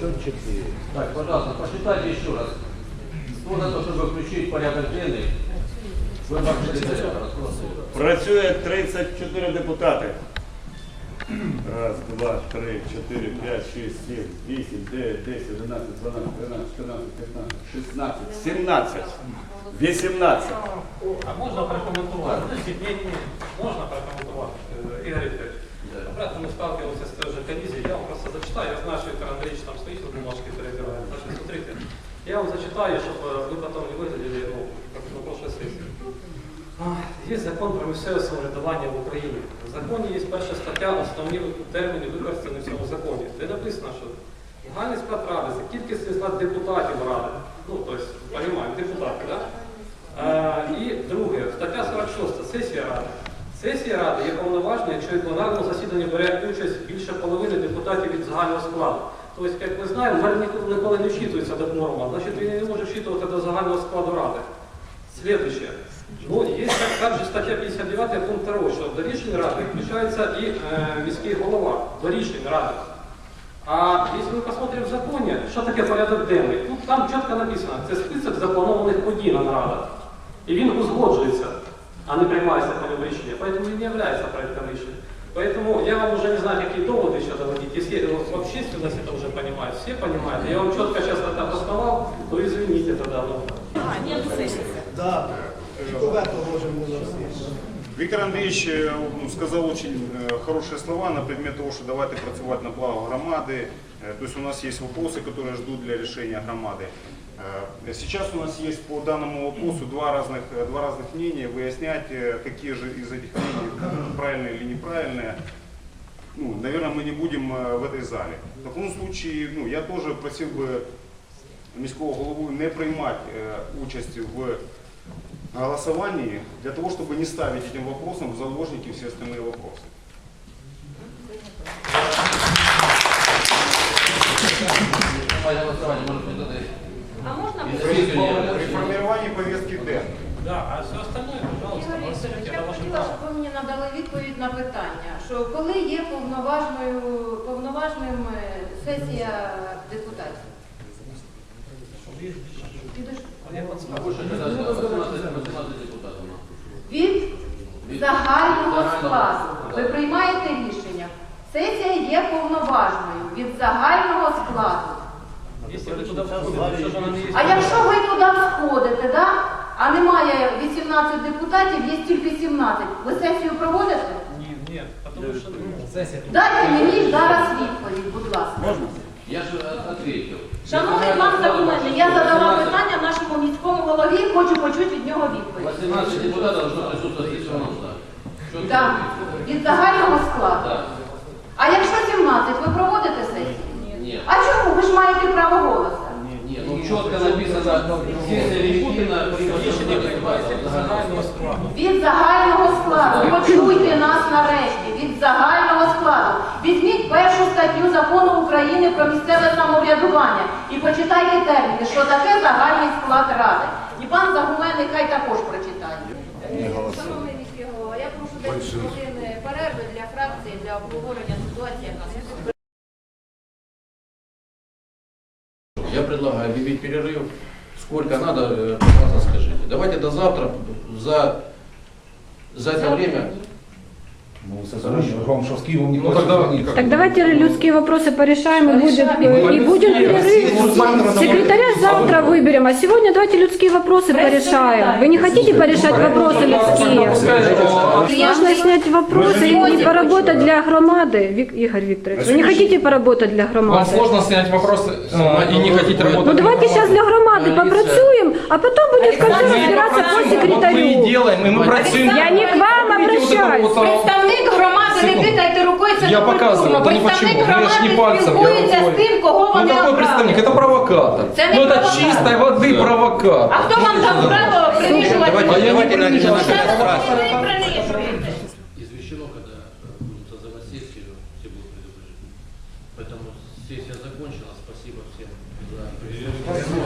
Счетчики. Так, пожалуйста, посчитайте еще раз. Кто за то, чтобы включить в порядок денный выбор секретаря? Працює 34 депутати. Раз, два, три, чотири, п'ять, шість, сім, вісім, дев'ять, десять, одинадцять, дванадцять, тринадцять, чотирнадцять, п'ятнадцять, шістнадцять, сімнадцять, вісімнадцять. А можна прокоментувати? Ні, ні, ні, можна прокоментувати. Е, Ігор Вікторович, обратно ми сталкиваемся с той же коллизией. Я вам просто зачитаю. Я знаю, что Виктор Андреевич там я вам зачитаю, чтобы вы потом не выглядели, ну, как на прошлой сессии. А, Є закон про місцеве самоврядування в Україні. В законі є перша стаття, основні терміни використані в цьому законі. Де написано, що загальний склад ради це кількісний склад депутатів ради. Ну, тобто, розуміємо, депутати, так? Е, І друге, стаття 46, сесія ради. Сесія ради є повноважна, якщо в пленарному засіданні бере участь більше половини депутатів від загального складу. Тобто, як ми знаємо, мене ніколи- не вчитується до норма, значить він не може вчитувати до загального складу ради. Следующее. Ну, є так- також стаття 59 пункт 2, що до рішень ради включається і е, міський голова, до рішень ради. А якщо ми посмотрим в законі, що таке порядок денний, тут там чітко написано, це список запланованих подій на нарадах. І він узгоджується, а не приймається по ньому рішення. Поэтому він не является проектом рішення. Поэтому я вам уже не знаю, какие доводы еще доводить. Если э, в общественности это уже понимают, все понимают. Я вам четко сейчас это обосновал, то извините тогда. Ну. Да. Что это можем было слышать? Віктор Андрійович е, ну, сказав дуже е, хороші слова на предмет того, що давайте працювати на благо громади. Е, То есть у нас есть вопросы, которые ждут для решения громады. Э, Сейчас у нас есть по данному вопросу два разных, э, два разных мнения, выяснять, э, какие же из этих мнений правильные или неправильные. Ну, наверное, мы не будем в этой зале. В таком случае, ну, я тоже просил бы міського голову не приймати е, участь в голосовании для того, чтобы не ставить этим вопросом в заложники все остальные вопросы. Давайте голосование, может быть, это А можна Из буде? списка При не- формировании повестки Д. Да, а все остальное, пожалуйста, Ігор Вікторович, голосуйте, я это б ваше хотіла, право. щоб ви мені надали відповідь на питання, що коли є повноважною, повноважним е, сесія депутатів? Підеш- Я А подсказываю. больше когда 18, 18 депутатов. ну. Від загального Загального. складу. Ви приймаєте рішення. Сесія є повноважною від загального складу. Если вы туда входите, что же она не есть? А якщо ви туди входите, да? а немає 18 депутатів, є тільки 17, ви сесію проводите? Нет, потому что ну, Дайте мені зараз відповідь, будь ласка. Можно? Я же от- ответил. Шановний пан документи, я задала питання нашому міському голові, хочу почути від нього відповідь. 18 депутатов должно присутствовать в зале. Так, від загального складу. А якщо 17, ви проводите сесію? Нет. А чому? Ви ж маєте право голосу. Нет, ну четко написано, сессия Левитина від загального складу. Від загального складу. Почуйте нас нарешті. Від загального складу. Візьміть першу статтю закону України про місцеве самоврядування і почитайте терміни, що таке загальний склад ради. І пан Загумен нехай також прочитає. Шановний міський голова, я прошу 10 хвилин перерви для фракції для обговорення ситуації, яка не Я предлагаю объявить перерыв. Сколько надо, э, пожалуйста, скажите. Давайте до завтра, за, за это время. Вам что, с Киевом не Ну тогда никак. Так давайте людские вопросы порешаем и будет, э, и будет перерыв. Секретаря завтра выберем, а сегодня давайте людские вопросы порешаем. Вы не хотите порешать вопросы людские? Можно снять вопросы и не поработать для громады, Вик- Игорь Викторович. Вы не хотите поработать для Вам громады? сложно снять вопросы э, и не хотите работать? Ну давайте сейчас для громады попрацюем, а потом будем в конце Мы разбираться по попрацюем, Мы и секретарю. делаем, и мы працюем. Я не к вам обращаюсь. Я не показываю, культурно. это не Представник почему. Ну, я ж не громади пальцем, я спілкується з рукой. тим, кого Ну вони какой представник? обрали. Это провокатор. Это не Ну это провокатор. чистой воды провокатор. А хто вам дав право принижувати? А я не принижу. Ви принижуєте. Извещено, когда э, будем создавать сессию, все будут предупреждены. Поэтому сессия закончена. Спасибо всем за присутствие.